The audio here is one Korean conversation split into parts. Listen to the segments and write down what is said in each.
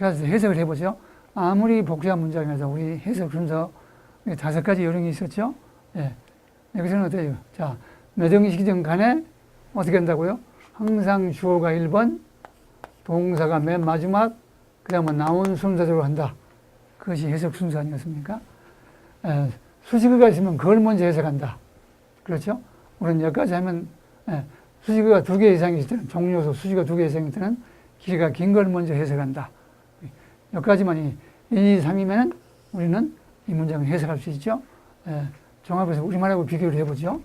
그래서 해석을 해보죠. 아무리 복잡한 문장이라도 우리 해석 순서 다섯 가지 요령이 있었죠. 예. 여기서는 어때요? 자, 몇 형식이든 간에 어떻게 한다고요? 항상 주어가 1번, 동사가 맨 마지막, 그 다음에 나온 순서대로 한다. 그것이 해석 순서 아니었습니까? 에, 수식어가 있으면 그걸 먼저 해석한다. 그렇죠? 우리는 여기까지 하면 에, 수식어가 두 개 이상일 때는 종료소 수식어 두 개 이상일 때는 길이가 긴 걸 먼저 해석한다. 여기까지만 1, 2, 3이면 우리는 이 문장을 해석할 수 있죠. 에, 종합해서 우리말하고 비교를 해보죠.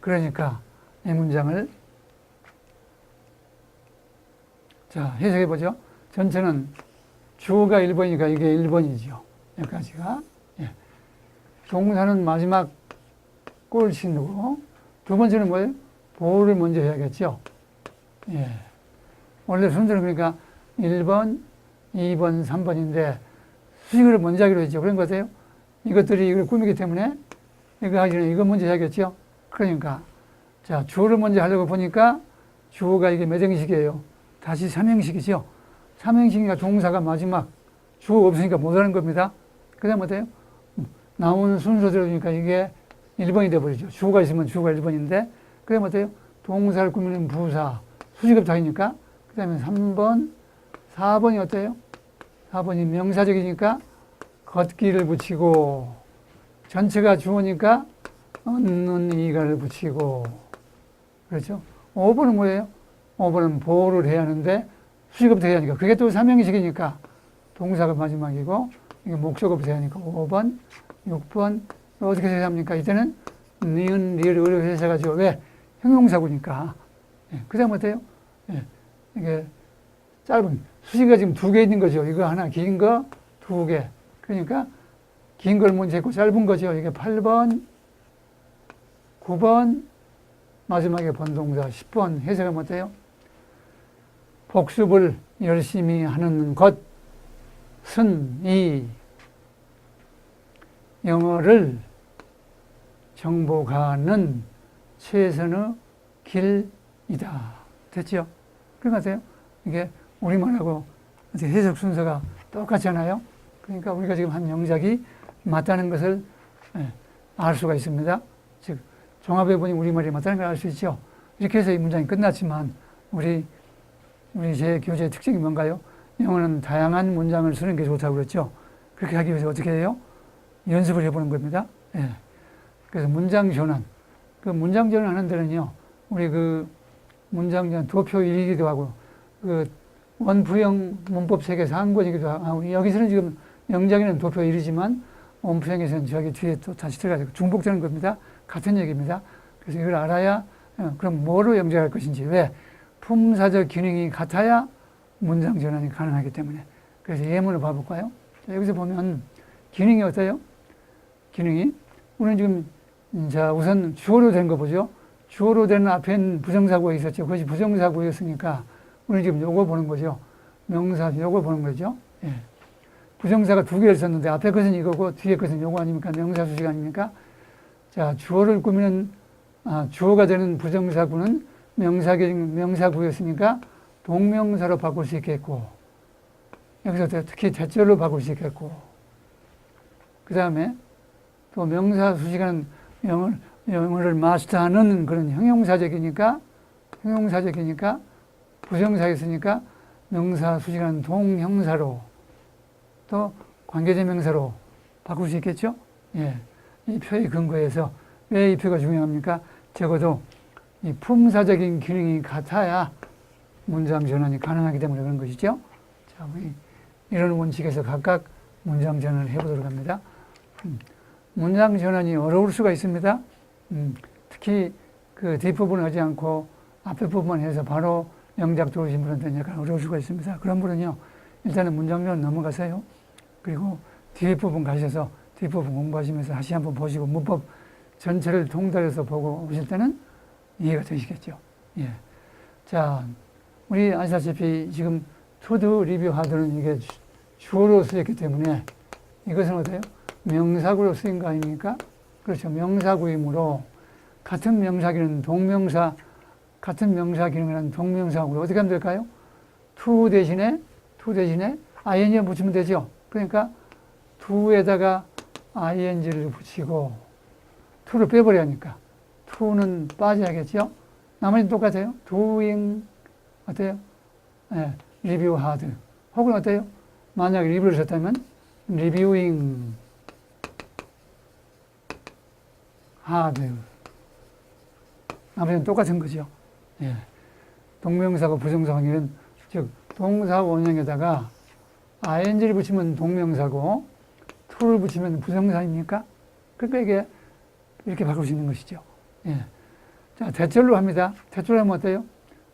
그러니까 이 문장을 자 해석해보죠. 전체는 주어가 1번이니까 이게 1번이죠. 여기까지가. 예. 동사는 마지막 꼴 신고 두 번째는 뭐예요? 보호를 먼저 해야겠죠. 예. 원래 순서는 그러니까 1번, 2번, 3번인데 수식어를 먼저 하기로 했죠. 그런 거 같아요. 이것들이 이걸 꾸미기 때문에 이거 하기 전에 이거 먼저 해야겠죠. 그러니까 자 주어를 먼저 하려고 보니까 주어가 이게 몇 형식이에요? 다시 삼형식이죠. 삼형식이니까 동사가 마지막 주어가 없으니까 못하는 겁니다. 그 다음 어때요? 나온 순서대로 니까 이게 1번이 돼버리죠. 주어가 있으면 주어가 1번인데 그 다음 어때요? 동사를 꾸미는 부사 수식업 다니니까 그 다음에 3번 4번이 어때요? 4번이 명사적이니까 걷기를 붙이고 전체가 주어니까 얻는 이가를 붙이고 그렇죠? 5번은 뭐예요? 5번은 보호를 해야 하는데 수식어부터 해야 하니까 그게 또 삼형식이니까 동사가 마지막이고 이게 목적어부터 해야 하니까 5번, 6번 어떻게 해야 합니까? 이때는 니은, 리을, 의를 해석하죠. 왜? 형용사구니까. 예, 그 다음 어때요? 예, 이게 짧은 수식어가 지금 두 개 있는 거죠. 이거 하나 긴 거 두 개. 그러니까 긴걸 먼저 했고 짧은 거죠. 이게 8번, 9번, 마지막에 번동사 10번 해석하면 어때요? 복습을 열심히 하는 것 은 이 영어를 정복하는 최선의 길이다. 됐죠? 같아요. 이게 우리말하고 해석 순서가 똑같잖아요. 그러니까 우리가 지금 한 영작이 맞다는 것을 예, 알 수가 있습니다. 즉 종합해 보니 우리말이 맞다는 걸 알 수 있죠. 이렇게 해서 이 문장이 끝났지만 우리 우리 제 교재의 특징이 뭔가요? 영어는 다양한 문장을 쓰는 게 좋다고 그랬죠. 그렇게 하기 위해서 어떻게 해요? 연습을 해보는 겁니다. 예. 그래서 문장 전환. 그 문장 전환하는 데는요, 우리 그 문장 전환 도표 1이기도 하고, 그 원부형 문법 세계에서 한 권이기도 하고, 여기서는 지금 영장에는 도표 1이지만, 원부형에서는 저기 뒤에 또 다시 들어가지고 중복되는 겁니다. 같은 얘기입니다. 그래서 이걸 알아야, 어, 그럼 뭐로 영작할 것인지. 왜? 품사적 기능이 같아야 문장 전환이 가능하기 때문에. 그래서 예문을 봐볼까요? 자, 여기서 보면 기능이 어때요? 기능이 우리는 지금 자 우선 주어로 된 거 보죠. 주어로 된 앞엔 부정사구가 있었죠. 그것이 부정사구였으니까 우리는 지금 요거 보는 거죠. 명사 요거 보는 거죠. 예. 부정사가 두 개를 썼는데 앞에 것은 이거고 뒤에 것은 요거 아닙니까? 명사 수식 아닙니까? 자 주어를 꾸미는 아, 주어가 되는 부정사구는 명사적인 명사구였으니까 동명사로 바꿀 수 있겠고 여기서 특히 대절로 바꿀 수 있겠고 그 다음에 또 명사 수식하는 영어를, 영어를 마스터하는 그런 형용사적이니까 형용사적이니까 부정사였으니까 명사 수식하는 동형사로 또 관계제 명사로 바꿀 수 있겠죠? 예. 이 표의 근거에서 왜 이 표가 중요합니까? 적어도 이 품사적인 기능이 같아야 문장 전환이 가능하기 때문에 그런 것이죠. 자, 우리 이런 원칙에서 각각 문장 전환을 해보도록 합니다. 음, 문장 전환이 어려울 수가 있습니다. 음, 특히 그 뒷부분 하지 않고 앞에 부분만 해서 바로 영작 들어오신 분한테는 약간 어려울 수가 있습니다. 그런 분은요, 일단은 문장 전환 넘어가세요. 그리고 뒤에 부분 가셔서 뒷부분 공부하시면서 다시 한번 보시고 문법 전체를 통달해서 보고 오실 때는 이해가 되시겠죠. 예. 자, 우리 아시다시피 지금 투드 리뷰 하드는 이게 주어로 쓰였기 때문에 이것은 어때요? 명사구로 쓰인 거 아닙니까? 그렇죠. 명사 구이므로 같은 명사기는 동명사 같은 명사 기능을 하는 동명사구를 어떻게 하면 될까요? to 대신에 to 대신에 ing 붙이면 되죠. 그러니까 to에다가 ing를 붙이고 to를 빼버려야 하니까 to는 빠져야겠죠. 나머지는 똑같아요. doing 어때요? 예, review hard. 혹은 어때요? 만약에 리뷰를 썼다면 reviewing hard. 나머지는 똑같은 거죠. 예. 동명사고 부정사 관계는 즉 동사 원형에다가 ing를 붙이면 동명사고 to를 붙이면 부정사입니까? 그러니까 이게 이렇게 바꿀 수 있는 것이죠. 예. 자, 대절로 합니다. 대절로 하면 어때요?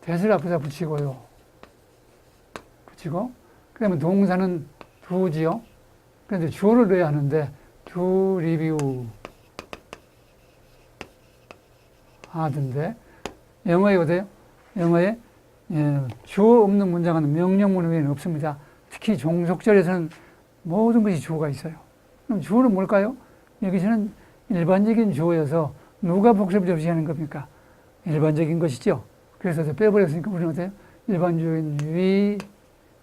대를 앞에다 붙이고요. 붙이고, 그 다음에 동사는 두지요. 그런데 주어를 넣어야 하는데, 두 리뷰 하던데, 영어에 어때요? 영어에 예, 주어 없는 문장은 명령문 외에는 없습니다. 특히 종속절에서는 모든 것이 주어가 있어요. 그럼 주어는 뭘까요? 여기서는 일반적인 주어여서 누가 복습을 접시하는 겁니까? 일반적인 것이죠. 그래서 저 빼버렸으니까 우리는 어때요? 일반적인 we,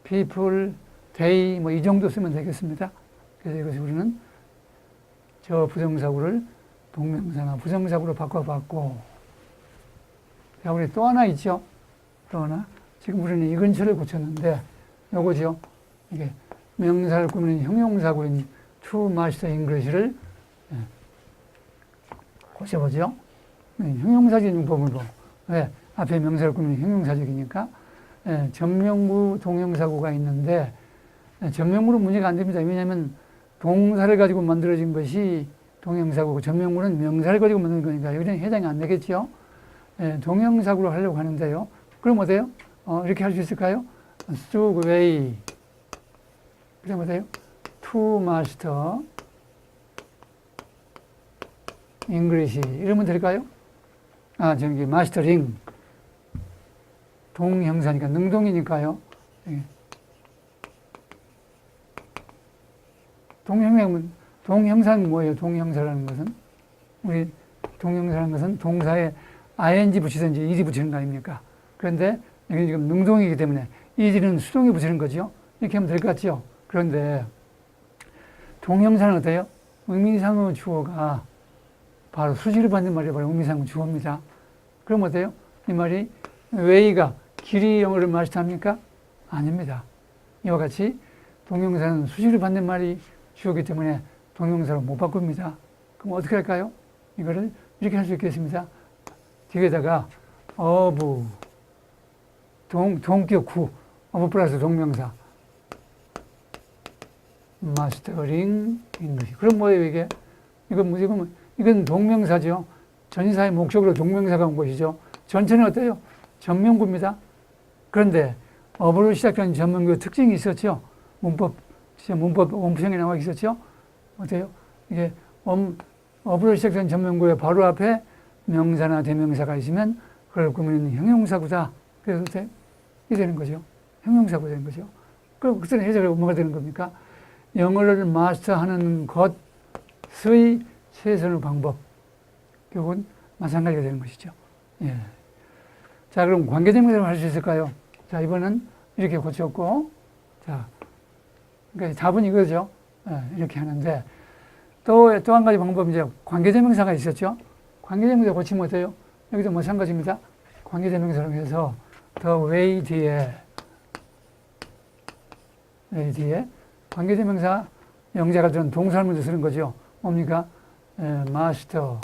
people, they 뭐 이 정도 쓰면 되겠습니다. 그래서 이것을 우리는 저 부정사구를 동명사나 부정사구로 바꿔봤고 자 우리 또 하나 있죠. 또 하나 지금 우리는 이 근처를 고쳤는데 요거죠. 이게 명사를 꾸미는 형용사구인 to master English를 예, 고쳐보죠. 네, 형용사적인 용법으로. 왜? 앞에 명사를 꾸미는 형용사적이니까. 예, 전명구, 동형사구가 있는데, 예, 전명구는 문제가 안 됩니다. 왜냐하면 동사를 가지고 만들어진 것이 동형사구고, 전명구는 명사를 가지고 만든 거니까 여기는 해당이 안 되겠죠. 예, 동형사구로 하려고 하는데요. 그럼 어때요? 어, 이렇게 할 수 있을까요? 쑥, 웨이. 그럼 어때요? to master English. 이러면 될까요? 아, 저기, 마스터링. 동형사니까, 능동이니까요. 예. 동형사는, 동형사는 뭐예요? 동형사라는 것은? 우리 동형사라는 것은 동사에 ing 붙이든지 ed 붙이는 거 아닙니까? 그런데 여기 지금 능동이기 때문에 ed는 수동에 붙이는 거죠. 이렇게 하면 될 것 같죠? 그런데 동형사는 어때요? 의미상의 주어가 바로 수지를 받는 말이 바로 의미상의 주어입니다. 그럼 어때요? 이 말이 웨이가 길이 영어를 마스터합니까? 아닙니다. 이와 같이 동명사는 수지를 받는 말이 주어기 때문에 동명사로 못 바꿉니다. 그럼 어떻게 할까요? 이거를 이렇게 할 수 있겠습니다. 뒤에다가 of 동, 동격 구 of 플러스 동명사 마스터링 잉글리시. 그럼 뭐예요 이게? 이건 뭐 이건 동명사죠. 전사의 목적으로 동명사가 온 것이죠. 전체는 어때요? 전명구입니다. 그런데 어부로 시작하는 전명구의 특징이 있었죠. 문법 진짜 문법 원표형에 나와 있었죠. 어때요? 이게 엄, 어부로 시작하는 전명구의 바로 앞에 명사나 대명사가 있으면 그걸 꾸미는 형용사구다. 그래서? 이게 되는 거죠. 형용사구 되는 거죠. 그럼 그때는 해석이 뭐가 되는 겁니까? 영어를 마스터하는 것의 최선의 방법. 결국은 마찬가지가 되는 것이죠. 예. 자, 그럼 관계대명사를 할수 있을까요? 자, 이번은 이렇게 고쳤고, 자, 그러니까 답은 이거죠. 예, 이렇게 하는데, 또, 또 한 가지 방법은 이제 관계대명사가 있었죠. 관계대명사 고치면 어때요? 여기도 마찬가지입니다. 관계대명사로 해서 the way 뒤에, way 뒤에 관계대명사 영자가 들은 동사를 먼저 쓰는 거죠. 뭡니까? 에, 마스터.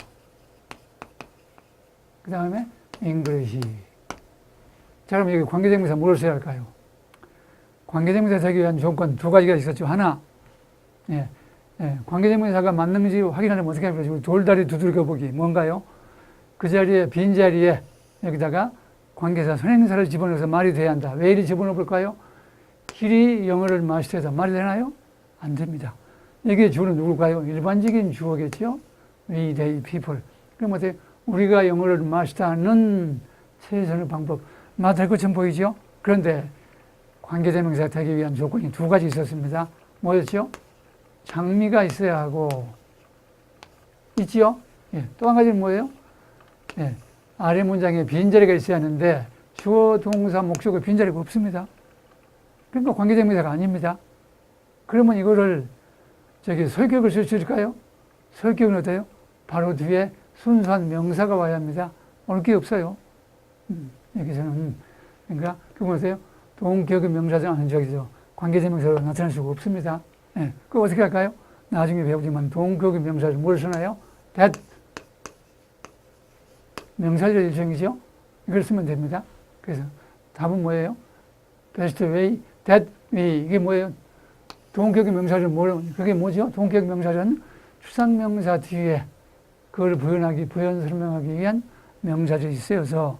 그 다음에 English. 자, 그럼 여기 관계대명사 뭐를 써야 할까요? 관계대명사 되기 위한 조건 두 가지가 있었죠. 하나, 예, 예, 관계대명사가 맞는지 확인하려면 어떻게 할까요? 돌다리 두들겨 보기. 뭔가요? 그 자리에, 빈 자리에 여기다가 관계사, 선행사를 집어넣어서 말이 돼야 한다. 왜 이리 집어넣어 볼까요? 길이 영어를 마스터해서 말이 되나요? 안 됩니다. 여기에 주어는 누굴까요? 일반적인 주어겠죠? We, they, people. 그럼 어때? 우리가 영어를 마스터하는 최선의 방법. 맞을 것처럼 보이죠? 그런데 관계대명사 되기 위한 조건이 두 가지 있었습니다. 뭐였죠? 장미가 있어야 하고, 있지요? 예. 또 한 가지는 뭐예요? 예. 아래 문장에 빈자리가 있어야 하는데 주어, 동사, 목적어 빈자리가 없습니다. 그러니까 관계적 명사가 아닙니다. 그러면 이거를 저기 설격을 쓸 수 있을까요 설격은 어때요? 바로 뒤에 순수한 명사가 와야 합니다. 올 게 없어요. 음, 여기서는 그러니까 그건 어때요? 동격의 명사죠. 아니 저기죠. 관계적 명사로 나타날 수가 없습니다. 예, 그 어떻게 할까요? 나중에 배우지만 동격의 명사를 뭘 쓰나요? that 명사절 일정이죠. 이걸 쓰면 됩니다. 그래서 답은 뭐예요? best way, that way 이게 뭐예요? 동격의 명사를 뭘 그게 뭐죠? 동격 명사절은 추상명사 뒤에 그걸 부연하기, 부연 설명하기 위한 명사절이 쓰여서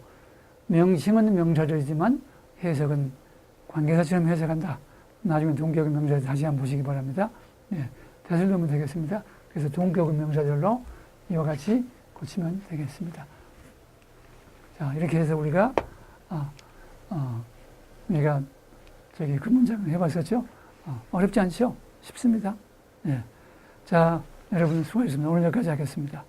명칭은 명사절이지만 해석은 관계사처럼 해석한다. 나중에 동격의 명사절 다시 한번 보시기 바랍니다. 예, 넣으면 되겠습니다. 그래서 동격의 명사절로 이와 같이 고치면 되겠습니다. 자, 이렇게 해서 우리가, 아, 어, 내가 저기 그 문장을 해봤었죠? 어, 어렵지 않죠? 쉽습니다. 예. 자, 여러분 수고하셨습니다. 오늘 여기까지 하겠습니다.